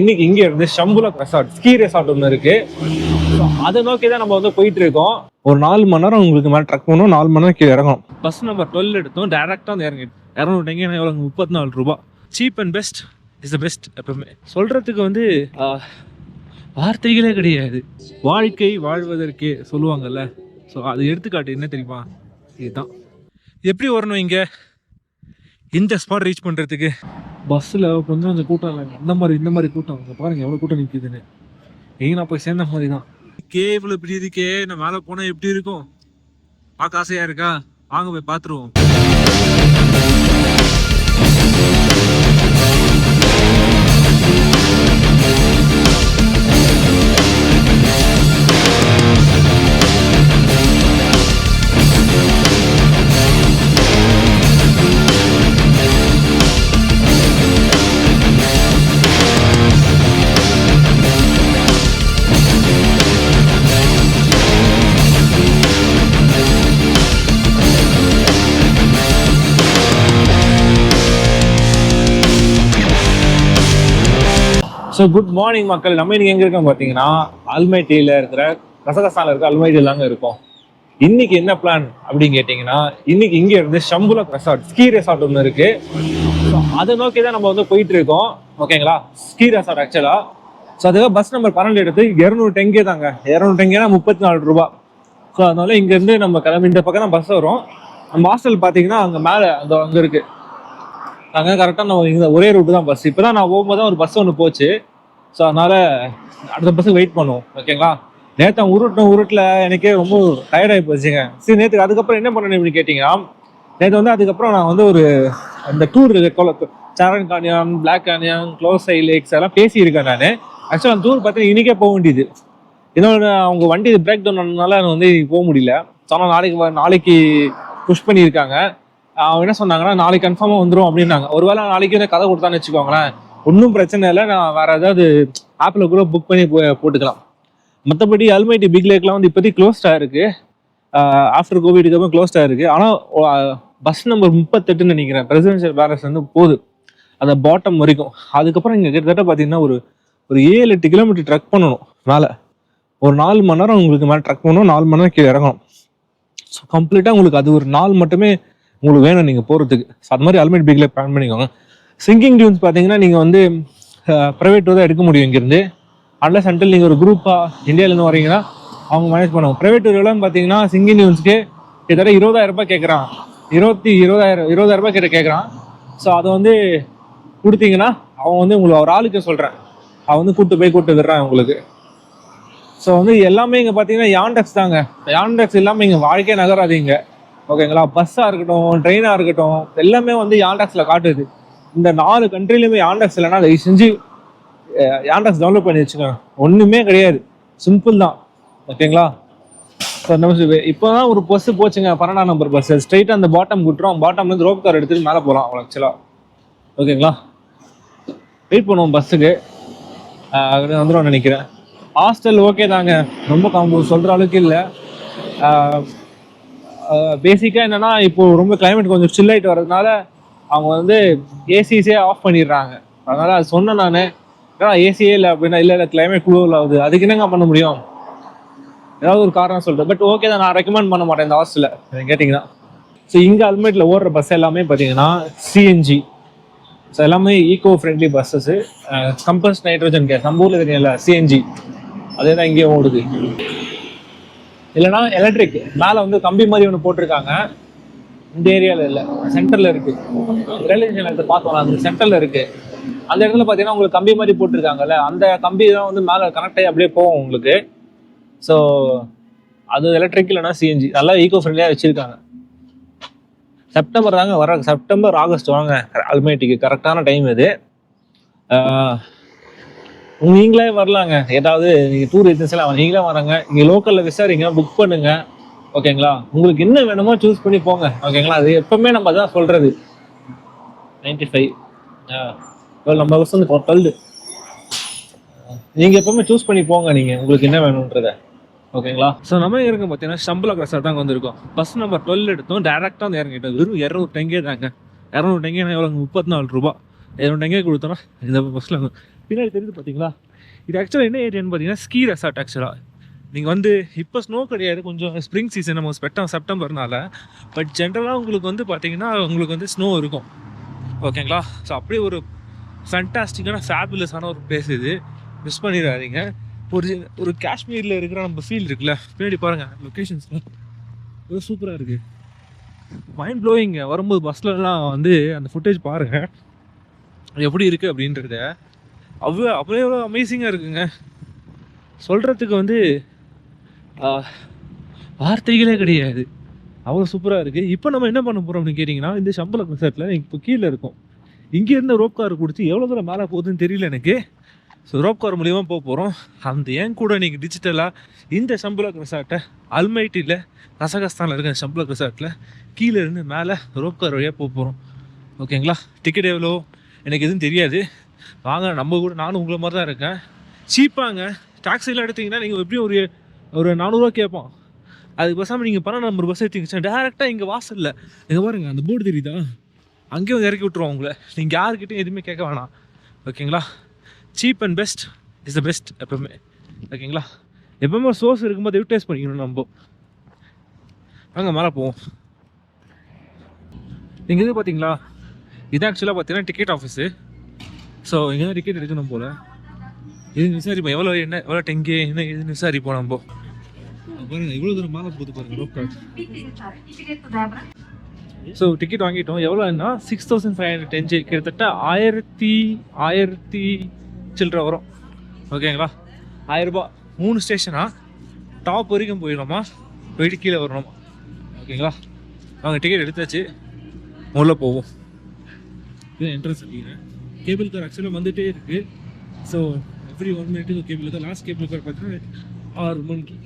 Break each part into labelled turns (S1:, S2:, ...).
S1: இன்னைக்கு இங்க இருந்து ஷம்புலா ரெசார்ட் ஸ்கீ ரெசார்ட் ஒன்று இருக்கு. அதை நோக்கி தான் நம்ம வந்து போயிட்டு இருக்கோம். ஒரு நாலு மணி நேரம் உங்களுக்கு மேலே ட்ரக் பண்ணணும் நாலு மணி நேரம் கீழே இறங்கணும். பஸ் நம்பர் டுவெல் எடுத்தோம் டேரெக்டாக வந்து இறங்கி எங்கே எவ்வளோ முப்பத்தி நாலு ரூபா. Cheap and best is the best எப்பவுமே. சொல்றதுக்கு வந்து வார்த்தைகளே கிடையாது. வாழ்க்கை வாழ்வதற்கே சொல்லுவாங்கல்ல. ஸோ அது எடுத்துக்காட்டு என்ன தெரியுமா? இதுதான். எப்படி வரணும் இங்கே? இந்த ஸ்பாட் ரீச் பண்ணுறதுக்கு பஸ்ஸில் கொஞ்சம் கொஞ்சம் கூட்டம் இல்லைங்க. இந்த மாதிரி இந்த மாதிரி கூட்டம் இங்க பாருங்க எவ்வளோ கூட்டம் நிற்குதுன்னு எங்க போய் சேர்ந்த மாதிரி தான் கே இவ்வளோ இப்படி இருக்கே நான் மேலே போனால் எப்படி இருக்கும்? பார்க்க ஆசையாக இருக்கா? வாங்க போய் பார்த்துருவோம். ஸோ குட் மார்னிங் மக்கள். நம்ம இன்னைக்கு எங்க இருக்கோம் பார்த்தீங்கன்னா அல்மைட்டியில் இருக்கிற கசகசால இருக்க அல்மைட்டியில் தாங்க இருக்கோம். இன்னைக்கு என்ன பிளான் அப்படின்னு கேட்டிங்கன்னா இன்னைக்கு இங்க இருந்து ஷம்புலா ரெசார்ட் ஸ்கீ ரெசார்ட் ஒன்று இருக்கு. அதை நோக்கி தான் நம்ம வந்து போயிட்டு இருக்கோம். ஓகேங்களா ஸ்கீ ரெசார்ட் ஆக்சுவலா ஸோ அதுக்காக பஸ் நம்பர் பன்னெண்டு எடுத்து இரநூறு டெங்கே தாங்க. இரநூறு டெங்கேனா முப்பத்தி நாலு ரூபா. ஸோ அதனால இங்கேருந்து நம்ம கிளம்பி இந்த பக்கம் தான் பஸ் வரும். நம்ம ஹாஸ்டல் பார்த்தீங்கன்னா அங்கே மேலே அந்த அங்கே இருக்கு. அங்கே கரெக்டாக நம்ம இந்த ஒரே ரூட்டு தான் பஸ் இப்போ தான் நான் போகும்போது தான் ஒரு பஸ் ஒன்று போச்சு. ஸோ அதனால அடுத்த பஸ்ஸுக்கு வெயிட் பண்ணுவோம். ஓகேங்களா நேற்று உருட்டின உருட்டில் எனக்கே ரொம்ப டயர்டாகி போச்சுங்க சரி நேற்று அதுக்கப்புறம் என்ன பண்ணணும் அப்படின்னு கேட்டிங்கன்னா நேற்று வந்து அதுக்கப்புறம் நான் வந்து ஒரு அந்த tour Charyn Canyon Black Canyon Kolsai lakes எல்லாம் பேசியிருக்கேன் நான். ஆக்சுவலாக அந்த டூர் பார்த்தீங்கன்னா இன்றைக்கே போக வேண்டியது. இன்னொன்று அவங்க வண்டி பிரேக் டவுன் ஆனதுனால நான் வந்து இன்னைக்கு போக முடியல. சொன்னால் நாளைக்கு நாளைக்கு புஷ் பண்ணியிருக்காங்க. அவங்க என்ன சொன்னாங்கன்னா நாளைக்கு கன்ஃபார்மாக வந்துடும் அப்படின்னாங்க. ஒருவேளை நாளைக்கு வந்து கதை கொடுத்தான்னு வச்சுக்கோங்களேன். ஒன்றும் பிரச்சனை இல்லை. நான் வேற ஏதாவது ஆப்பில் கூட புக் பண்ணி போட்டுக்கலாம். மற்றபடி அல்மைட்டி பிக் லேக்லாம் வந்து இப்போதைக்கு க்ளோஸ்டாக இருக்கு. ஆஃப்டர் கோவிடுக்கு அப்புறம் க்ளோஸ்டாக இருக்குது ஆனால் பஸ் நம்பர் முப்பத்தெட்டுன்னு நினைக்கிறேன். பிரசிடென்ஷியல் பேலஸ் வந்து போகுது. அந்த பாட்டம் வரைக்கும். அதுக்கப்புறம் இங்கே கிட்டத்தட்ட பார்த்தீங்கன்னா ஒரு ஒரு ஏழு எட்டு கிலோமீட்டர் ட்ரக் பண்ணணும் மேலே. ஒரு நாலு மணி நேரம் உங்களுக்கு மேலே ட்ரக் பண்ணணும். நாலு மணி நேரம் கீழே இறங்கணும். ஸோ கம்ப்ளீட்டாக உங்களுக்கு அது ஒரு நாள் மட்டுமே உங்களுக்கு வேணும் நீங்கள் போகிறதுக்கு ஸோ அது மாதிரி அல்மெட் பீக்கில் பிளான் பண்ணிக்கோங்க. சிங்கிங் டியூன்ஸ் பார்த்தீங்கன்னா நீங்கள் வந்து ப்ரைவேட் தான் எடுக்க முடியும் இங்கேருந்து. அன்லஸ் அன்டில் நீங்கள் ஒரு குரூப்பாக இந்தியாவிலேருந்து வரீங்கன்னா அவங்க மேனேஜ் பண்ணுவாங்க. ப்ரைவேட் டூர்லாம் பார்த்தீங்கன்னா சிங்கிங் டியூன்ஸ்க்கு கிட்டத்தட்ட இருபதாயிரம் ரூபாய் கேட்குறான் இருபத்தி இருபதாயிரம் இருபதாயிரம் ரூபாய் கிட்ட கேட்குறான் ஸோ அதை வந்து கொடுத்தீங்கன்னா அவன் வந்து உங்களுக்கு ஒரு ஆளுக்கு சொல்கிறேன் அவன் வந்து கூட்டு போய் கூட்டு விடுறான் உங்களுக்கு. ஸோ வந்து எல்லாமே இங்கே பார்த்தீங்கன்னா யாண்டெக்ஸ் தாங்க. யான்டெக்ஸ் இல்லாமல் இங்கே வாழ்க்கையே நகராதீங்க. ஓகேங்களா பஸ்ஸாக இருக்கட்டும் ட்ரெயினாக இருக்கட்டும் எல்லாமே வந்து யான்டெக்ஸில் காட்டுது. இந்த நாலு கண்ட்ரிலையுமே ஆண்டாக்ஸ் இல்லைன்னா தயவு செஞ்சு ஆண்டாக்ஸ் யாண்டெக்ஸ் டவுன்லோட் பண்ணி வச்சுக்கோங்க. ஒன்றுமே கிடையாது. சிம்பிள் தான். ஓகேங்களா ஸோ நம்ம இப்போ தான் ஒரு பஸ் போச்சுங்க. பன்னெண்டாம் நம்பர் பஸ் ஸ்ட்ரைட்டாக அந்த பாட்டம் விட்டுரும். பாட்டம்லேருந்து ரோப் கார் எடுத்துட்டு மேலே போகலாம் அவ்வளோ ஆக்சுவலாக ஓகேங்களா வெயிட் பண்ணுவோம் பஸ்ஸுக்கு வந்துடும் நினைக்கிறேன். ஹாஸ்டல் ஓகே தாங்க. ரொம்ப காம்போ சொல்கிற அளவுக்கு இல்லை. பேசிக்காக என்னென்னா இப்போ ரொம்ப கிளைமேட் கொஞ்சம் chill ஆகிட்டு வர்றதுனால அவங்க வந்து ஏசிஸே ஆஃப் பண்ணிடுறாங்க. அதனால அது சொன்னேன் நான். ஏன்னா ஏசியே இல்லை அப்படின்னா இல்லை இல்லை கிளைமேட் கூல் ஆகுது. அதுக்கு என்னங்க பண்ண முடியும்? ஏதாவது ஒரு காரணம் சொல்கிறேன் பட் ஓகே தான் நான் ரெக்கமெண்ட் பண்ண மாட்டேன் இந்த ஹாஸ்டலில் கேட்டிங்கன்னா. ஸோ இங்கே அல்மேட்டில் ஓடுற பஸ் எல்லாமே பார்த்தீங்கன்னா சிஎன்ஜி ஸோ எல்லாமே eco friendly buses compress nitrogen gas நம்ம ஊரில் தெரியல சிஎன்ஜி அதே தான் இங்கேயும் ஓடுது. இல்லைன்னா எலக்ட்ரிக் மேலே வந்து கம்பி மாதிரி ஒன்று போட்டிருக்காங்க. இந்த ஏரியாவில் இல்லை. சென்டரில் இருக்குது ரயில்வே ஸ்டேஷன் பார்த்தோம் அந்த சென்டரில் இருக்குது அந்த இடத்துல பார்த்தீங்கன்னா உங்களுக்கு கம்பி மாதிரி போட்டிருக்காங்கல்ல அந்த கம்பி தான் வந்து மேலே கனெக்ட் ஆகி அப்படியே போகும் உங்களுக்கு. ஸோ அது எலக்ட்ரிக் இல்லைன்னா சிஎன்ஜி நல்லா ஈகோ ஃப்ரெண்ட்லியாக வச்சுருக்காங்க. செப்டம்பர் தாங்க வர செப்டம்பர் ஆகஸ்ட் வாங்க. அல்மேட்டிக்கு கரெக்டான டைம் இது. நீங்களே வரலாங்க. ஏதாவது நீங்கள் டூர் ஏஜென்சிலாம் நீங்களே வராங்க. நீங்கள் லோக்கலில் விசாரிங்க புக் பண்ணுங்கள் ஓகேங்களா? உங்களுக்கு என்ன வேணுமோ சூஸ் பண்ணி போங்க. ஓகேங்களா? அது எப்பவுமே நம்ம அதான் சொல்கிறது நைன்டி ஃபைவ் நம்ம வருஷம் வந்து டுவெல் நீங்கள் எப்பவுமே சூஸ் பண்ணி போங்க நீங்கள் உங்களுக்கு என்ன வேணுன்றத. ஓகேங்களா? ஸோ நம்ம இறங்க பார்த்தீங்கன்னா சம்பள கிளாஸாக தான் வந்திருக்கோம் பஸ் நம்பர் டுவெல் எடுத்தோம். டேரெக்டாக வந்து இறங்கிட்டோம். வெறும் இரநூறு டெங்கே தாங்க. இரநூறு டெங்கே எவ்வளோ முப்பத்தி நாலு ரூபா இரநூறு டெங்கே கொடுத்தோன்னா இந்த பஸ்ஸில் பின்னாடி தெரியுது பார்த்தீங்களா இது ஆக்சுவலாக என்ன ஏரியான்னு பார்த்தீங்கன்னா ஸ்கீ ரெசார்ட் ஆக்சுவலாக நீங்கள் வந்து இப்போ ஸ்னோ கிடையாது. கொஞ்சம் ஸ்ப்ரிங் சீசன் நம்ம செப்டம் செப்டம்பர்னால பட் ஜென்ரலாக உங்களுக்கு வந்து பார்த்தீங்கன்னா உங்களுக்கு வந்து ஸ்னோ இருக்கும். ஓகேங்களா ஸோ அப்படியே ஒரு ஃபேண்டாஸ்டிக்கான ஃபேபுலஸான ஒரு பிளேஸ் இது. மிஸ் பண்ணிடாதீங்க. ஒரு ஒரு காஷ்மீரில் இருக்கிற நம்ம ஃபீல் இருக்குல்ல பின்னாடி பாருங்கள் லொக்கேஷன்ஸ்லாம் ரொம்ப சூப்பராக இருக்குது மைண்ட் ப்ளோயிங்க வரும்போது பஸ்லலாம் வந்து அந்த ஃபுட்டேஜ் பாருங்கள் எப்படி இருக்குது அப்படின்றத. அவ்வளோ அவ்வளோ அமேசிங்காக இருக்குங்க. சொல்கிறதுக்கு வந்து வார்த்தைகளே கிடையாது. அவ்வளோ சூப்பராக இருக்குது இப்போ நம்ம என்ன பண்ண போகிறோம் அப்படின்னு கேட்டிங்கன்னா இந்த சம்பள கன்சர்ட்டில் இப்போ கீழே இருக்கும். இங்கேருந்து ரோப் கார் கொடுத்து எவ்வளோ தூரம் மேலே போகுதுன்னு தெரியல எனக்கு. ஸோ ரோப் கார் மூலியமாக போக போகிறோம் அந்த ஏன் கூட நீங்கள் டிஜிட்டலாக இந்த சம்பள ரிசார்ட்டை அல்மைட்டியில் கசகஸ்தானில் இருக்கிற சம்பள ரிசார்ட்டில் கீழே இருந்து மேலே ரோப் கார் வழியாக போக போகிறோம் ஓகேங்களா? டிக்கெட் எவ்வளோ? எனக்கு எதுவும் தெரியாது. வாங்க நம்ம கூட நானும் உங்களை மாதிரி தான் இருக்கேன். சீப்பாங்க. டாக்ஸிலாம் எடுத்தீங்கன்னா நீங்கள் எப்படியும் ஒரு ஒரு நானூறுரூவா கேட்பான் அது பேசாமல் நீங்கள் பன்னெண்டு நம்பர் பஸ் எடுத்தீங்க டேரெக்டாக இங்கே வாசலில். இங்கே பாருங்க அந்த போர்டு தெரியுதா? அங்கேயும் வந்து இறக்கி விட்ருவோம் உங்களை. நீங்கள் யாருக்கிட்டையும் எதுவுமே கேட்க வேணாம். ஓகேங்களா cheap and best is the best எப்பவுமே. ஓகேங்களா எப்பவுமே சோர்ஸ் இருக்கும்போது யூட்டிலைஸ் பண்ணிக்கணும் நம்ம நாங்கள் மேலே போவோம். நீங்கள் இது பார்த்தீங்களா இது ஆக்சுவலாக பார்த்தீங்கன்னா டிக்கெட் ஆஃபீஸு ஸோ இங்கே தான் டிக்கெட் எடுக்கணும் போல். இது விசாரிப்போம். எவ்வளோ என்ன எவ்வளோ டெங்கே என்ன இதுன்னு விசாரிப்போம் நம்ம பாருங்க இவ்வளோ தூரம் மேலே போகுது பாருங்க ரோப் ஸோ டிக்கெட் வாங்கிட்டோம். எவ்வளோன்னா six thousand five hundred tenge கிட்டத்தட்ட ஆயிரத்தி ஆயிரத்தி சில்லற வரும். ஓகேங்களா ஆயிரரூபா மூணு ஸ்டேஷனா டாப் வரைக்கும் போயிடணுமா போயிட்டு கீழே வரணுமா? ஓகேங்களா அவங்க டிக்கெட் எடுத்தாச்சு. உள்ளே போவோம். இது என்ட்ரன்ஸ் அடிக்கிறேன் கேபிள் கார் ஆக்சுவலாக வந்துகிட்டே இருக்குது so every one மினிட்டுக்கு cable car last cable car பார்த்தீங்கன்னா ஆறு மணிக்கு.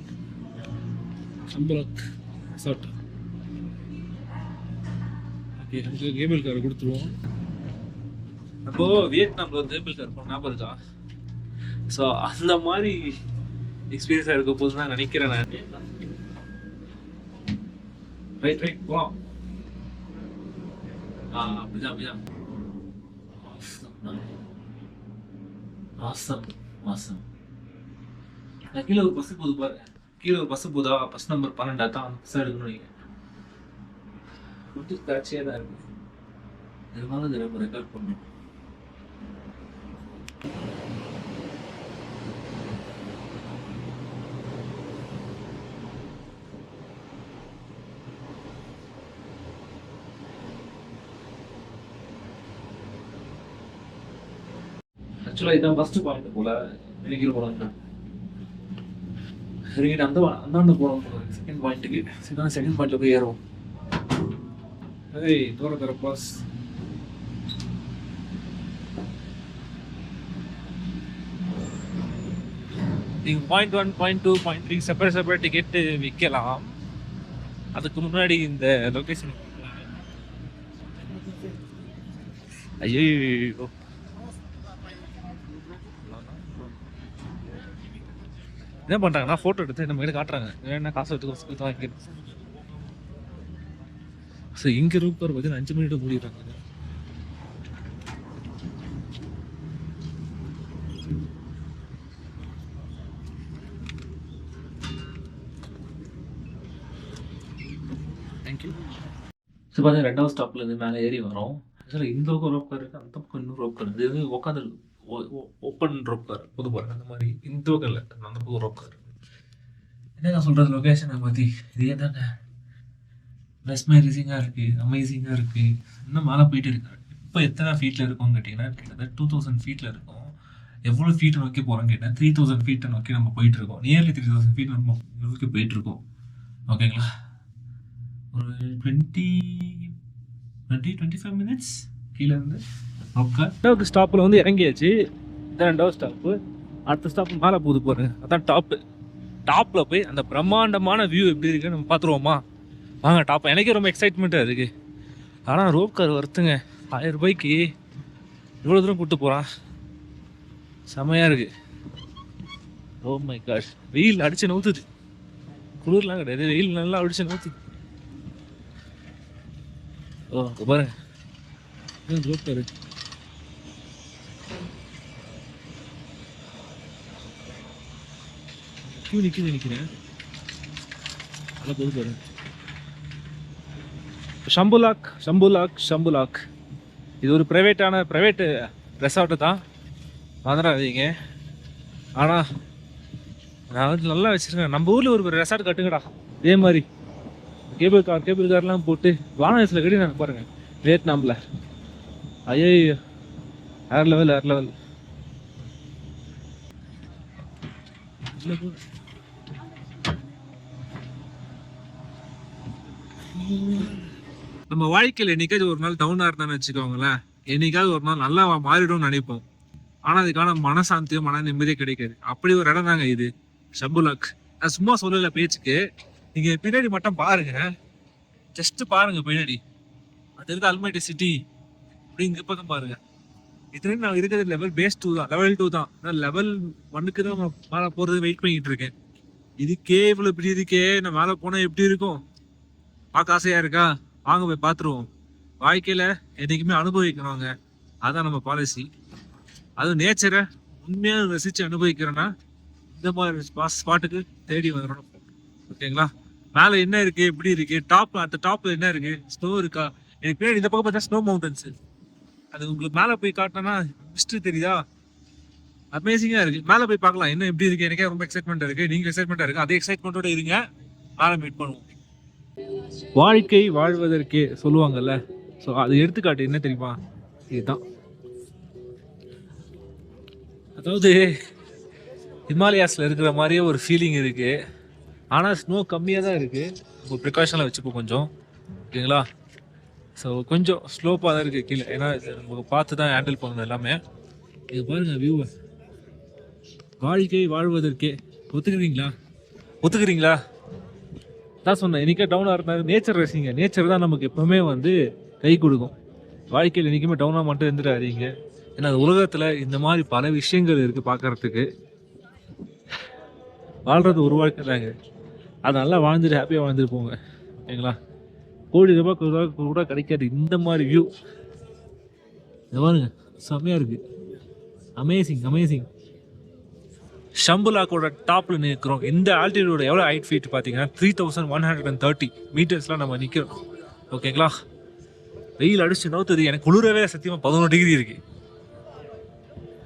S1: சம்பளத் ரிசார்ட் ஓகே நமக்கு கேபிள் கார் கொடுத்துருவோம். அப்போ வியட்நாமில் வந்து கேபிள் கார் போன ஞாபகம் இருக்கா? ஸோ அந்த மாதிரி எக்ஸ்பீரியன்ஸாக இருக்க போது நான் நினைக்கிறேன் நான். ரைட் ரைட் போகலாம் ஆ அப்படிதான் அப்படிதான். மாசம் ஆசம் கீழே ஒரு பஸ் போகுது பாரு கீழே ஒரு பஸ் போதா பஸ் நம்பர் பன்னெண்டா தான் பஸ் எடுக்கணும் நீங்க கொஞ்சம் காட்சியாக தான் இருக்கு. இதனால இதை நம்ம ரெக்கார்ட் பண்ணணும். ஆக்சுவலாக இதான் ஃபர்ஸ்ட் பாயிண்ட் போல. இறங்கிட்டு போனாங்க இறங்கிட்டு அந்த அந்தாண்ட போல செகண்ட் பாயிண்ட்டுக்கு இதான் செகண்ட் பாயிண்ட்ல போய் ஏறுவோம் ஏய் தூர தர பாஸ் நீங்கள் point one point two point three separate separate ticket விற்கலாம் அதுக்கு முன்னாடி இந்த லொக்கேஷன் ஐயோ என்ன பண்றாங்கன்னா ஃபோட்டோ எடுத்து நம்ம கிட்ட காட்டுறாங்க. வேணா காசு எடுத்து கொடுத்து வாங்கிக்கணும் ஸோ இங்க ரூப் பார்த்தீங்கன்னா அஞ்சு மணிக்கு மூடிடுறாங்க. தேங்க்யூ ஸோ பார்த்தீங்கன்னா ரெண்டாவது ஸ்டாப்ல இருந்து மேலே ஏறி வரோம். ஆக்சுவலாக இந்த பக்கம் ரோப் கார் அந்த பக்கம் இன்னும் ரோப் கார் இது வந்து ஓப்பன் ரோப் கார் புது பாருங்க அந்த மாதிரி இந்த பக்கம் இல்லை அந்த பக்கம் ரோப் கார் என்னங்க சொல்கிறது லொக்கேஷனை பற்றி இதே தாங்க. மெஸ்மரைசிங்காக இருக்குது அமேசிங்காக இருக்குது இன்னும் மேலே போயிட்டு இருக்காரு இப்போ எத்தனை ஃபீட்டில் இருக்கோம்னு கேட்டிங்கன்னா கிட்டத்தட்ட டூ தௌசண்ட் ஃபீட்டில் இருக்கும். எவ்வளோ ஃபீட்டை நோக்கி போகிறோம்னு கேட்டால் த்ரீ தௌசண்ட் ஃபீட்டை நோக்கி நம்ம போயிட்டு இருக்கோம். நியர்லி த்ரீ தௌசண்ட் ஃபீட் நம்ம நோக்கி போயிட்டு இருக்கோம். ஓகேங்களா ஒரு twenty twenty twenty five minutes கீழே இருந்து. ஓகே. ரெண்டாவது ஸ்டாப்பில் வந்து இறங்கியாச்சு. இதான் ரெண்டாவது ஸ்டாப்பு அடுத்த ஸ்டாப் மேலே போகுது போகிறேன் அதான் டாப்பு டாப்பில் போய் அந்த பிரம்மாண்டமான வியூ எப்படி இருக்குன்னு நம்ம பார்த்துருவோமா? வாங்க டாப் எனக்கே ரொம்ப எக்ஸைட்மெண்ட்டாக இருக்குது ஆனால் ரோப் கார் வருத்துங்க ஆயிரம் ரூபாய்க்கு இவ்வளோ தூரம் கூப்பிட்டு போகிறான் செமையாக இருக்குது ஓ oh மை காட் வெயில் அடித்து நவுத்துது. குளிர்லாம் கிடையாது. வெயில் நல்லா அடித்து நவுத்துது. ஓ பாருங்க. Rope car. கியூ நிற்குது நிற்கிறேன் நல்லா போது பாருங்க ஷம்புலாக் ஷம்புலாக் ஷம்புலாக் இது ஒரு ப்ரைவேட்டான ப்ரைவேட்டு ரெசார்ட்டு தான். மறந்துடாதீங்க. ஆனால் நான் வந்து நல்லா வச்சுருக்கேன். நம்ம ஊரில் ஒரு ரெசார்ட் கட்டுங்கடா. இதே மாதிரி. கேபிள் கார் கேபிள் கார்லாம் போட்டு வானத்தில் கட்டி நான் பாருங்க. வியட்நாமில். ஐயோ வேறு லெவல் வேறு லெவல் நம்ம வாழ்க்கையில் என்னைக்காவது ஒரு நாள் டவுனாக இருந்தான்னு வச்சுக்கோங்களேன். என்னைக்காவது ஒரு நாள் நல்லா மாறிடும்னு நினைப்போம். ஆனால் அதுக்கான மனசாந்தியும் மன நிம்மதியும் கிடைக்காது. அப்படி ஒரு இடம் தாங்க இது. ஷம்புலாக் நான் சும்மா சொல்லல பேச்சுக்கு. நீங்கள் பின்னாடி மட்டும் பாருங்க. ஜஸ்ட் பாருங்க பின்னாடி. அது இருக்க அல்மைட்டி சிட்டி அப்படி இங்க பக்கம் பாருங்க. இதுல நான் இருக்கிறது லெவல் பேஸ் டூ தான். லெவல் டூ தான். நான் லெவல் ஒன்னுக்கு தான் மேலே போகிறது வெயிட் பண்ணிக்கிட்டு இருக்கேன். இதுக்கே இவ்வளோ இப்படி இருக்கே நான் மேலே போனால் எப்படி இருக்கும்? பார்க்க ஆசையா இருக்கா? வாங்க போய் பார்த்துருவோம். வாழ்க்கையில் என்றைக்குமே அனுபவிக்கிறவங்க. அதான் நம்ம பாலிசி அதுவும் நேச்சரை உண்மையாக ரசித்து அனுபவிக்கிறேன்னா இந்த மாதிரி ஸ்பாட்டுக்கு தேடி வந்துடணும் ஓகேங்களா? மேலே என்ன இருக்குது எப்படி இருக்குது டாப் அந்த டாப்பில் என்ன இருக்குது ஸ்னோ இருக்கா? எனக்கு பின்னாடி இந்த பக்கம் பார்த்தா ஸ்னோ மவுண்டன்ஸ் அது உங்களுக்கு மேலே போய் காட்டினா மிஸ்ட் தெரியுதா? அமேசிங்காக இருக்குது மேலே போய் பார்க்கலாம். என்ன எப்படி இருக்குது எனக்கே ரொம்ப எக்ஸைட்மெண்ட்டாக இருக்குது நீங்கள் எக்ஸைட்மெண்ட்டாக இருக்குது அதே எக்ஸைட்மெண்ட்டோட இருங்க. மேலே மீட் பண்ணுவோம். வாழ்க்கை வாழ்வதற்கே சொல்லுவாங்கல்ல. ஸோ அது எடுத்துக்காட்டு என்ன தெரியுமா? இதுதான். அதாவது ஹிமாலயாஸில் இருக்கிற மாதிரியே ஒரு ஃபீலிங் இருக்குது ஆனால் ஸ்னோ கம்மியாக தான் இருக்குது இப்போ ப்ரிகாஷனில் வச்சுப்போம் கொஞ்சம். ஓகேங்களா? ஸோ கொஞ்சம் ஸ்லோப்பாக தான் இருக்குது கீழே. ஏன்னா நம்ம நமக்கு பார்த்து தான் ஹேண்டில் பண்ணணும் எல்லாமே. இது பாருங்கள் வியூவை வாழ்க்கை வாழ்வதற்கே. ஒத்துக்கிறீங்களா? ஒத்துக்கிறீங்களா? தான் சொன்னேன் இன்றைக்கே டவுனாக இருந்தால் நேச்சர் ரசிங்க நேச்சர் தான் நமக்கு எப்போவுமே வந்து கை கொடுக்கும். வாழ்க்கையில் என்றைக்குமே டவுனாக மட்டும் இருந்துடாதீங்க. ஏன்னா உலகத்தில் இந்த மாதிரி பல விஷயங்கள் இருக்குது பார்க்குறதுக்கு வாழ்கிறது ஒரு வாழ்க்கை தாங்க. அது நல்லா வாழ்ந்துட்டு ஹாப்பியாக வாழ்ந்துட்டு போங்க. ஓகேங்களா கோடி ரூபாய் கூட கூட கிடைக்காது. இந்த மாதிரி வியூ இது பாருங்க செம்மையாக இருக்குது அமேசிங் அமேசிங் ஷம்புலாக்கோட டாப்பில் நிற்கிறோம். இந்த ஆல்டிடியூட எவ்வளோ ஹைட் ஃபீட் பார்த்தீங்கன்னா three thousand one hundred and thirty மீட்டர்ஸ்லாம் நம்ம நிற்கிறோம் ஓகேங்களா வெயில் அடிச்சு நோத்துது எனக்கு குளிரவே சத்தியமாக பதினோரு டிகிரி இருக்குது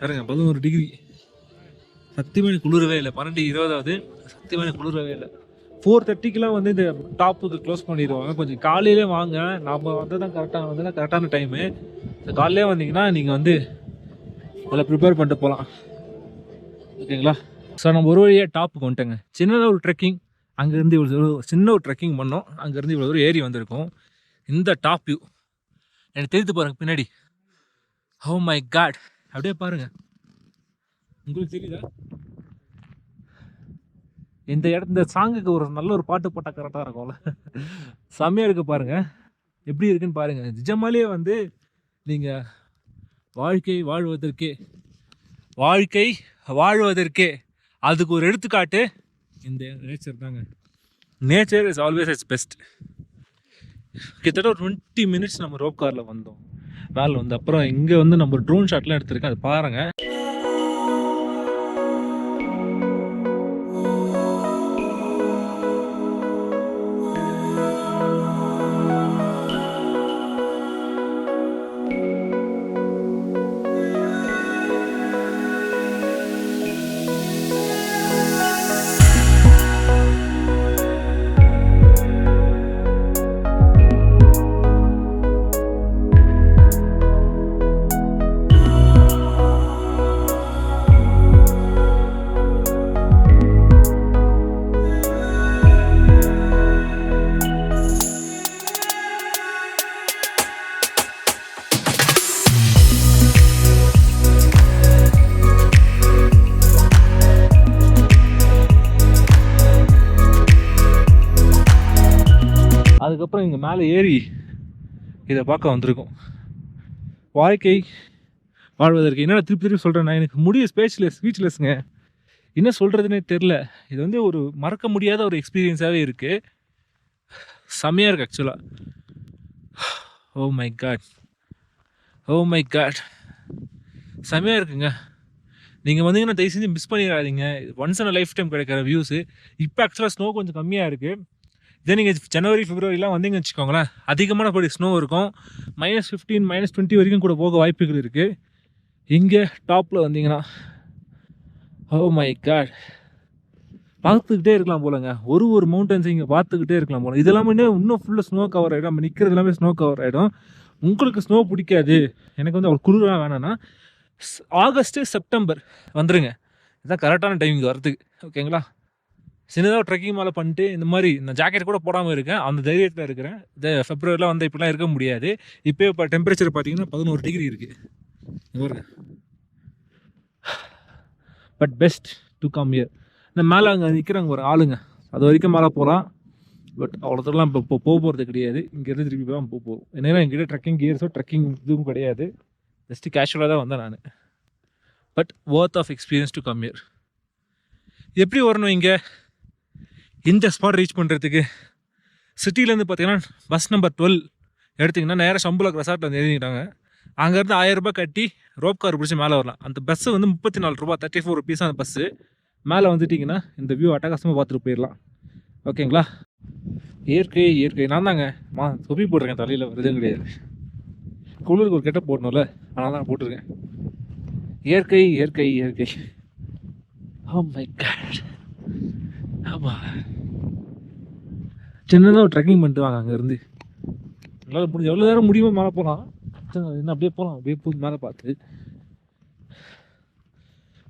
S1: பாருங்க பதினோரு டிகிரி சத்தியமாக எனக்கு குளிரவே இல்லை. பன்னெண்டு இருபதாவது சத்தியமாக எனக்கு குளிரவே இல்லை. ஃபோர் தேர்ட்டிக்கெலாம் வந்து இந்த டாப்புக்கு க்ளோஸ் பண்ணிடுவாங்க. கொஞ்சம் காலையிலே வாங்க. நம்ம வந்து தான் கரெக்டாக வந்து கரெக்டான டைமு காலையிலே வந்தீங்கன்னா நீங்கள் வந்து அதில் ப்ரிப்பேர் பண்ணிட்டு போகலாம். ஓகேங்களா? ஸோ நம்ம ஒரு வழியாக டாப்புக்கு வந்துட்டேங்க. சின்னதாக ஒரு ட்ரெக்கிங் அங்கேருந்து இவ்வளோ தூரம் சின்ன ஒரு ட்ரெக்கிங் பண்ணோம். அங்கேருந்து இவ்வளோ தூரம் ஏறி வந்திருக்கோம். இந்த டாப் வியூ எனக்கு தெரிந்து பாருங்கள் பின்னாடி. ஹவ் மை காட் அப்படியே பாருங்கள் உங்களுக்கு தெரியுதா? இந்த இடத்து இந்த சாங்குக்கு ஒரு நல்ல ஒரு பாட்டு போட்டால் கரெக்டாக இருக்கும்ல செம்மையாக இருக்குது பாருங்கள் எப்படி இருக்குன்னு பாருங்கள் நிஜமாலேயே வந்து நீங்கள் வாழ்க்கை வாழ்வதற்கே வாழ்க்கை வாழ்வதற்கே. அதுக்கு ஒரு எடுத்துக்காட்டு இந்த நேச்சர் தாங்க. Nature is always it's best கிட்டத்தட்ட ஒரு டுவெண்ட்டி மினிட்ஸ் நம்ம ரோப் காரில் வந்தோம். மேலே வந்து அப்புறம் இங்கே வந்து நம்ம ட்ரோன் ஷாட்லாம் எடுத்திருக்கேன். அது பாருங்கள் அதுக்கப்புறம் இங்கே மேலே ஏறி இதை பார்க்க வந்திருக்கோம். வாழ்க்கை வாழ்வதற்கு. என்னடா திருப்பி திருப்பி சொல்கிறேன்னா எனக்கு முடிய ஸ்பேச்லெஸ் ஸ்பீச்லெஸ்ங்க என்ன சொல்கிறதுனே தெரில இது வந்து ஒரு மறக்க முடியாத ஒரு எக்ஸ்பீரியன்ஸாகவே இருக்குது செம்மையாக இருக்குது ஆக்சுவலாக oh oh my God oh oh my God செம்மையாக இருக்குங்க. நீங்கள் வந்தீங்கன்னா தயவு செஞ்சு மிஸ் பண்ணிடாதீங்க. ஒன்ஸ் அண்ட் லைஃப் டைம் கிடைக்கிற வியூஸு இப்போ ஆக்சுவலாக ஸ்னோ கொஞ்சம் கம்மியாக இருக்குது இதே நீங்கள் ஜனவரி ஃபிப்ரவரிலாம் வந்தீங்கன்னு வச்சுக்கோங்களேன் அதிகமான படி ஸ்னோ இருக்கும். மைனஸ் ஃபிஃப்டீன் மைனஸ் டுவெண்ட்டி வரைக்கும் கூட போக வாய்ப்புகள் இருக்குது இங்கே டாப்பில் வந்தீங்கன்னா ஓ மை காட் பார்த்துக்கிட்டே இருக்கலாம் போலங்க. ஒரு ஒரு மவுண்டன்ஸ் இங்கே பார்த்துக்கிட்டே இருக்கலாம் போல. இதெல்லாமே இன்னும் ஃபுல்லாக ஸ்னோ கவர் ஆகிடும் நம்ம நிற்கிறது எல்லாமே ஸ்னோ கவர் ஆகிடும் உங்களுக்கு ஸ்னோ பிடிக்காது. எனக்கு வந்து அவ்வளோ குளிராக வேணாம்னா ஆகஸ்ட்டு செப்டம்பர் வந்துடுங்க இதுதான் கரெக்டான டைமிங் வரதுக்கு ஓகேங்களா சின்னதாக ட்ரெக்கிங் மேலே பண்ணிட்டு இந்த மாதிரி நான் ஜாக்கெட் கூட போடாமல் இருக்கேன். அந்த தைரியத்தில் இருக்கிறேன். இந்த ஃபெப்ரவரியில் வந்து இப்படிலாம் இருக்க முடியாது. இப்போ இப்போ டெம்பரேச்சர் பார்த்தீங்கன்னா பதினோரு டிகிரி இருக்குது but best to come here இந்த மேலே அங்கே நிற்கிறாங்க ஒரு ஆளுங்க. அது வரைக்கும் மேலே போகலாம் பட் அவ்வளோ தூரம்லாம் இப்போ போக போகிறது கிடையாது. இங்கேருந்து திருப்பி தான் போக போகும் ஏன்னா எங்கிட்ட ட்ரெக்கிங் கியர்ஸோ ட்ரெக்கிங் இதுவும் கிடையாது. ஜஸ்ட்டு கேஷுவலாக தான் வந்தேன் நான். But worth of experience to come here எப்படி வரணும் இங்கே? இந்த ஸ்பாட் ரீச் பண்ணுறதுக்கு சிட்டிலேருந்து பார்த்தீங்கன்னா பஸ் நம்பர் டுவெல் எடுத்திங்கன்னா நேராக சம்பளம் ரெசார்ட்டில் வந்து எழுதிக்கிட்டாங்க அங்கேருந்து ஆயிரரூபா கட்டி ரோப் கார் பிடிச்சி மேலே வரலாம். அந்த பஸ்ஸு வந்து முப்பத்தி நாலு ரூபா தேர்ட்டி ஃபோர் ருபீஸ் அந்த பஸ்ஸு மேலே வந்துட்டிங்கன்னா இந்த வியூ அட்டகாசமாக பார்த்துட்டு போயிடலாம். ஓகேங்களா இயற்கை இயற்கை. நான் தாங்க. மா தொப்பி போட்டிருக்கேன் தலையில் வருதும் கிடையாது. குளிருக்கு ஒரு கெட்ட போடணும்ல. அதனால தான் போட்டிருக்கேன். இயற்கை இயற்கை இயற்கை. ஓ மை காட் ஆமாம் சின்னதாக ஒரு ட்ரெக்கிங் பண்ணிட்டு வாங்க அங்கேருந்து. என்னால் முடிஞ்ச எவ்வளோ நேரம் முடியுமோ மேலே போகலாம் என்ன அப்படியே போகலாம் அப்படியே போய் மேலே பார்த்து.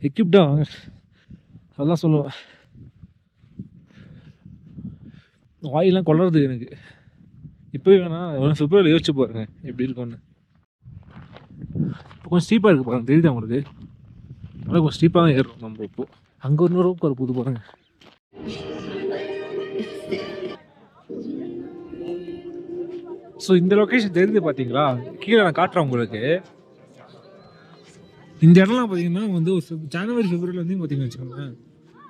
S1: எக்யூப்டா வாங்க. அதெல்லாம் சொல்லுவேன். வாயெல்லாம் கொள்ளுறது எனக்கு. இப்போவே வேணாம் பிப்ரவரி யோசிச்சு பாருங்க எப்படி இருக்கும்னு. இப்போ கொஞ்சம் ஸ்டீப்பாக இருக்குது பாருங்க தெரியுது உங்களுக்கு? நல்லா கொஞ்சம் ஸ்டீப்பாக தான் ஏறுறோம் நம்ம இப்போது அங்கே ஒரு நூறு ஒரு புது பாருங்கள் ஸோ இந்த லொக்கேஷன் தெரிஞ்சு பார்த்தீங்களா? கீழே நான் காட்டுறேன் உங்களுக்கு. இந்த இடம்லாம் பார்த்தீங்கன்னா வந்து ஒரு ஜனவரி பிப்ரவரி வந்து பார்த்தீங்கன்னு வச்சுக்கோங்களேன்.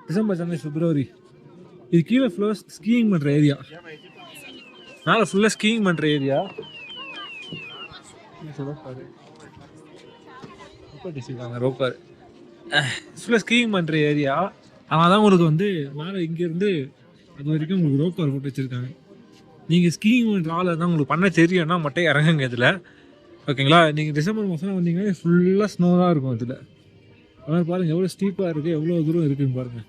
S1: டிசம்பர் ஜனவரி பிப்ரவரி இது கீழே ஃபுல்லாக ஸ்கீயிங் பண்ணுற ஏரியா மேலே ஃபுல்லாக ஸ்கீயிங் பண்ணுற ஏரியா ரோப்பார் ஃபுல்லாக ஸ்கீயிங் பண்ணுற ஏரியா ஆனால் தான் உங்களுக்கு வந்து மேலே இங்கேருந்து அது வரைக்கும் உங்களுக்கு ரோப்பார் போட்டு வச்சுருக்காங்க. நீங்கள் ஸ்கீயிங் பண்ணுற தான் உங்களுக்கு பண்ண தெரியும்னா மட்டும் இறங்குங்க இதில். ஓகேங்களா? நீங்கள் டிசம்பர் மாதம் வந்தீங்கன்னா ஃபுல்லாக ஸ்னோ தான் இருக்கும் இதில். அதனால் பாருங்கள் எவ்வளோ ஸ்டீப்பாக இருக்குது எவ்வளோ தூரம் இருக்குன்னு பாருங்கள்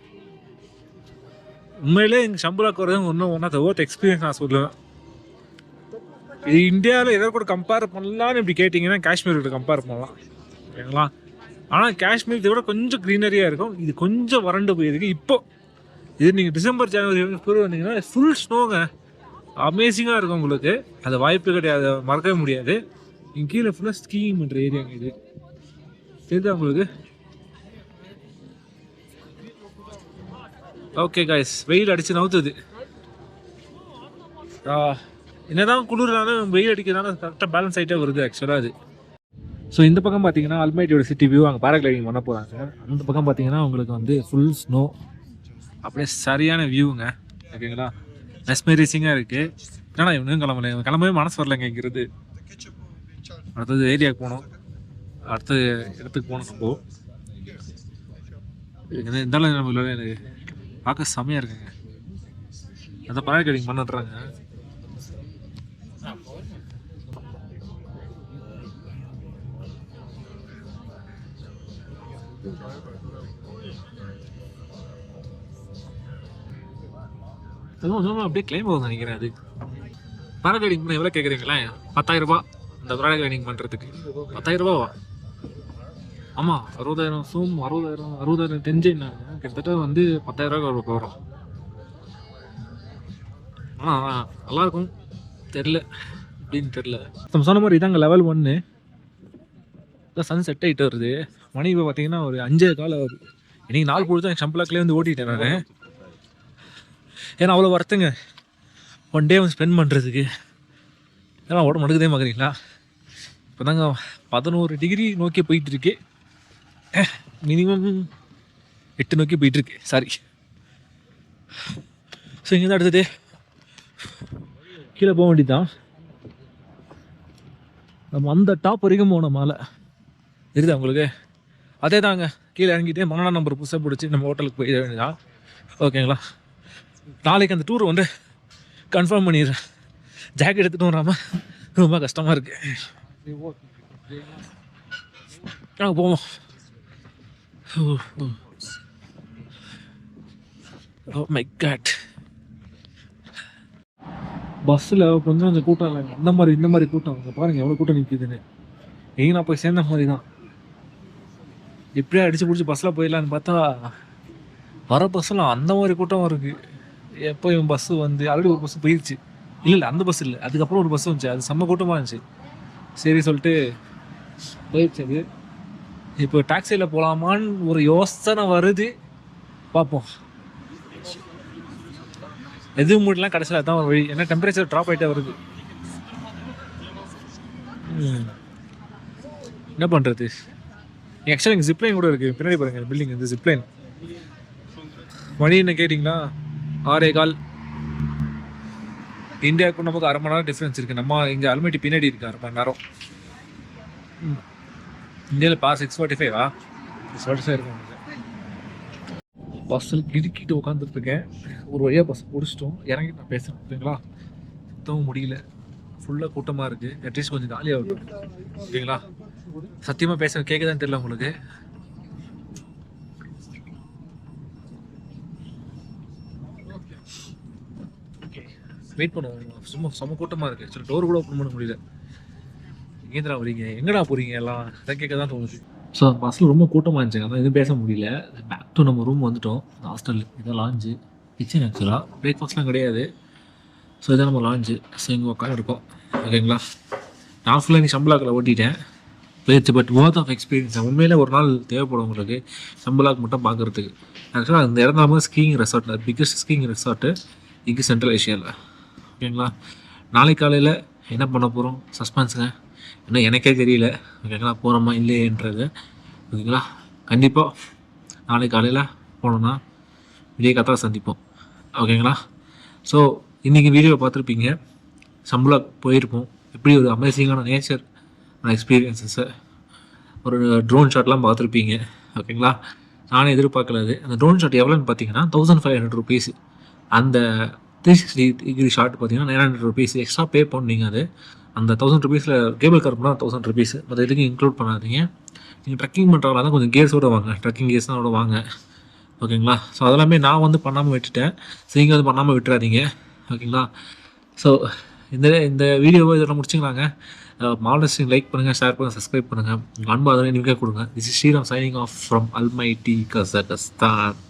S1: உண்மையிலே எங்கள் சம்பளம் வரது ஒன்றும் ஒன்றா தவிர எக்ஸ்பீரியன்ஸ் நான் சொல்லுவேன். இது இந்தியாவில் எதை கூட கம்பேர் பண்ணலான்னு இப்படி கேட்டிங்கன்னா காஷ்மீர் கூட கம்பேர் பண்ணலாம். ஓகேங்களா? ஆனால் காஷ்மீர் இதை விட கொஞ்சம் க்ரீனரியாக இருக்கும். இது கொஞ்சம் வறண்டு போயிருக்கு. இப்போ இது நீங்கள் டிசம்பர் ஜனவரி பிறகு வந்தீங்கன்னா ஃபுல் ஸ்னோங்க அமேசிங்காக இருக்கும் உங்களுக்கு. அது வாய்ப்பு கிடையாது. மறக்கவே முடியாது. இங்கே கீழே ஃபுல்லாக ஸ்கீயிங் பண்ணுற ஏரியாங்க இது. தெரியுதா உங்களுக்கு? ஓகே காய்ஸ் வெயில் அடித்து நவுத்துது. என்னதான் குளிர்னாலும் வெயில் அடிக்கிறதுனால கரெக்டாக பேலன்ஸ் ஆகிட்டே வருது ஆக்சுவலாக அது. ஸோ இந்த பக்கம் பார்த்தீங்கன்னா அல்மைட்டியோட சிட்டி வியூ அங்கே பேராகிளைடிங் பண்ண போகிறாங்க அந்த பக்கம் பார்த்தீங்கன்னா உங்களுக்கு வந்து ஃபுல் ஸ்னோ அப்படியே சரியான வியூங்க ஓகேங்களா மெஸ்மெரிசிங்காக இருக்குது ஏன்னா இவனும் கிளம்பல. கிளம்பவே மனசு வரலங்க இங்கிறது அடுத்தது ஏரியாவுக்கு போகணும். அடுத்த இடத்துக்கு போகணும் நம்ம. இருந்தாலும் நம்ம எனக்கு பார்க்க செம்மையாக இருக்குங்க. அந்த பேராகிளைடிங் பண்ணுறாங்க அதுவும் சும்மா அப்படியே கிளைம் ஆகும் நினைக்கிறேன் அது. பேராகிளைடிங் பண்ண எவ்வளோ கேட்குறீங்களா? பத்தாயிரம் ரூபாய். இந்த பேராகிளைடிங் பண்ணுறதுக்கு பத்தாயிரம் ரூபாவா? ஆமாம் அறுபதாயிரம் சூம் அறுபதாயிரம் அறுபதாயிரம் தெரிஞ்சு என்ன? கிட்டத்தட்ட வந்து பத்தாயிரம் ரூபா போகிறோம் ஆனால் நல்லாயிருக்கும் தெரில அப்படின்னு தெரில நம்ம சொன்ன மாதிரி இதாங்க லெவல் ஒன்று இப்போ சன் செட் ஆகிட்டு வருது. மணி இப்போ பார்த்தீங்கன்னா ஒரு அஞ்சே கால வருது இன்னைக்கு நாள் பொழுது எனக்கு ஷம்பிளாக்லேயே வந்து ஓட்டிட்டேன் நான். ஏன்னா அவ்வளோ வரத்துங்க. ஒன் டே வந்து ஸ்பெண்ட் பண்ணுறதுக்கு ஏன்னா உடம்பு நடக்குதே பார்க்குறீங்களா இப்போ தாங்க பதினோரு டிகிரி நோக்கி போயிட்டுருக்கு. மினிமம் எட்டு நோக்கி போயிட்டுருக்கு. சாரி ஸோ இங்கே தான் அடுத்தது. கீழே போக வேண்டியதுதான். நம்ம அந்த டாப் வரைக்கும் போனோம் மேலே. தெரியுதா உங்களுக்கு? அதே தாங்க கீழே இறங்கிட்டே மங்களா நம்பர் புதுசாக பிடிச்சி நம்ம ஹோட்டலுக்கு போயிட வேண்டியதான் ஓகேங்களா? நாளைக்கு அந்த டூர் வந்து கன்ஃபார்ம் பண்ணிடுறேன். ஜாக்கெட் எடுத்துகிட்டு வராமல் ரொம்ப கஷ்டமாக இருக்குது ஆ போவோம். ஓ மை காட் பஸ்ஸில் கொஞ்சம் கொஞ்சம் கூட்டம் இல்லைங்க. அந்த மாதிரி இந்த மாதிரி கூட்டம். பாருங்கள் எவ்வளோ கூட்டம் நிற்கிதுன்னு எங்கே நான் போய் சேர்ந்த மாதிரி தான் எப்படியா அடிச்சு பிடிச்சி பஸ்ஸில் போயிடலான்னு பார்த்தா வர பஸ்ஸெல்லாம் அந்த மாதிரி கூட்டம் இருக்குது எப்போ இவன் பஸ்ஸு வந்து ஆல்ரெடி ஒரு பஸ் போயிடுச்சு இல்லை இல்லை அந்த பஸ் இல்லை. அதுக்கப்புறம் ஒரு பஸ் வந்துச்சு. அது செம்ம கூட்டமாக இருந்துச்சு. சரி சொல்லிட்டு போயிடுச்சு அது. இப்போ டாக்ஸியில் போகலாமான்னு ஒரு யோசனை வருது. பார்ப்போம். எதுவும் முடியலாம் கடைசியில் தான் ஒரு வழி. ஏன்னா டெம்பரேச்சர் ட்ராப் ஆகிட்டே வருது. என்ன பண்ணுறது ஆக்சுவலாக இங்கே ஜிப்லைன் கூட இருக்குது பின்னாடி பாருங்கள் பில்டிங் இந்த ஜிப்லைன் மணி என்ன கேட்டிங்களா? ஆறே கால். இந்தியாவுக்கும் நமக்கு அரை மணி நேரம் டிஃப்ரென்ஸ் இருக்குது நம்ம இங்கே அல்மேட்டி பின்னாடி இருக்குது அரை மணி நேரம். இந்தியாவில் பா சிக்ஸ் ஃபார்ட்டி ஃபைவா சிக்ஸ் ஃபார்ட்டி ஃபைவ் இருக்கும் பஸ்ஸில் கிடுக்கிட்டு உட்காந்துட்ருக்கேன் ஒரு வழியாக பஸ் பிடிச்சிட்டோம். இறங்கி நான் பேசுகிறேன் ஓகேங்களா சுத்தவும் முடியல. ஃபுல்லாக கூட்டமாக இருக்குது அட்லீஸ்ட் கொஞ்சம் காலியாக இருக்கும் ஓகேங்களா சத்தியமாக பேச கேட்குதான்னு தெரியல உங்களுக்கு. வெயிட் பண்ணுவோம் சும்மா செம்ம கூட்டமாக இருக்குது சரி டோர் கூட ஓப்பன் பண்ண முடியல. எங்கேந்திரா வரீங்க எங்கடா போகிறீங்க எல்லாம்? அதை கேட்க தான் தோணுது ஸோ பஸ்ஸில் ரொம்ப கூட்டமாக இருந்துச்சு அதான் எதுவும் பேச முடியல. பேக் டு நம்ம ரூம் வந்துட்டோம். ஹாஸ்டல் இதான் லாஞ்சு கிச்சன் ஆக்சுவலாக பிரேக்ஃபாஸ்ட்லாம் கிடையாது. ஸோ இதான் நம்ம லாஞ்சு ஸோ இங்கே உட்காந்து இருக்கோம் ஓகேங்களா நான் ஃபுல்லாக நீ சம்பளாக்கில் ஓட்டிட்டேன். போயிடுச்சு பட் ஒர்த் ஆஃப் எக்ஸ்பீரியன்ஸ் உண்மையிலே ஒரு நாள் தேவைப்படும் உங்களுக்கு சம்பளாக் மட்டும் பார்க்குறதுக்கு. ஆக்சுவலாக அந்த இடம் தான் ஸ்கீயிங் ரெசார்ட்டில் பிக்கஸ்ட் ஸ்கீயிங் ரெசார்ட்டு இங்கே சென்ட்ரல் ஏஷியாவில் ஓகேங்களா நாளை காலையில் என்ன பண்ண போகிறோம் சஸ்பென்ஸுங்க இன்னும் எனக்கே தெரியல. ஓகேங்களா போகிறோமா இல்லையன்றது. ஓகேங்களா கண்டிப்பாக நாளை காலையில் போனோம்னா விடிய கத்தா சந்திப்போம். ஓகேங்களா ஸோ இன்றைக்கி வீடியோவை பார்த்துருப்பீங்க. சம்பளா போயிருப்போம் எப்படி ஒரு அமேசிங்கான நேச்சர் எக்ஸ்பீரியன்ஸஸை ஒரு ட்ரோன் ஷாட்லாம் பார்த்துருப்பீங்க. ஓகேங்களா நானே எதிர்பார்க்கல அது அந்த ட்ரோன் ஷாட் எவ்வளோன்னு பார்த்தீங்கன்னா தௌசண்ட் ஃபைவ் ஹண்ட்ரட் ருபீஸ் அந்த த்ரீ சிக்ஸ்டி டிகிரி ஷாட் பார்த்தீங்கன்னா nine hundred rupees extra pay பண்ணீங்க அது. அந்த தௌசண்ட் ருபீஸில் கேபிள் கார் பண்ணால் தௌசண்ட் ருபீஸ் மற்ற இதுக்கு இன்க்ளூட் பண்ணாதீங்க. நீங்கள் ட்ரெக்கிங் பண்ணுறவங்களா தான் கொஞ்சம் கேர்ஸோடு வாங்க. ட்ரக்கிங் கேர்ஸ்னோட வாங்க. ஓகேங்களா ஸோ அதெல்லாமே நான் வந்து பண்ணாமல் விட்டுட்டேன். ஸோ நீங்கள் வந்து பண்ணாமல் விட்டுறாதீங்க. ஓகேங்களா ஸோ இந்த இந்த வீடியோவை இதெல்லாம் முடிச்சுக்கலாங்க. மாடல்ஸிங் லைக் பண்ணுங்கள் ஷேர் பண்ணுங்கள் சப்ஸ்கிரைப் பண்ணுங்கள் அன்பு அதனை நீங்கள் கொடுங்க. This is Sriram signing off from Almaty Kazakhstan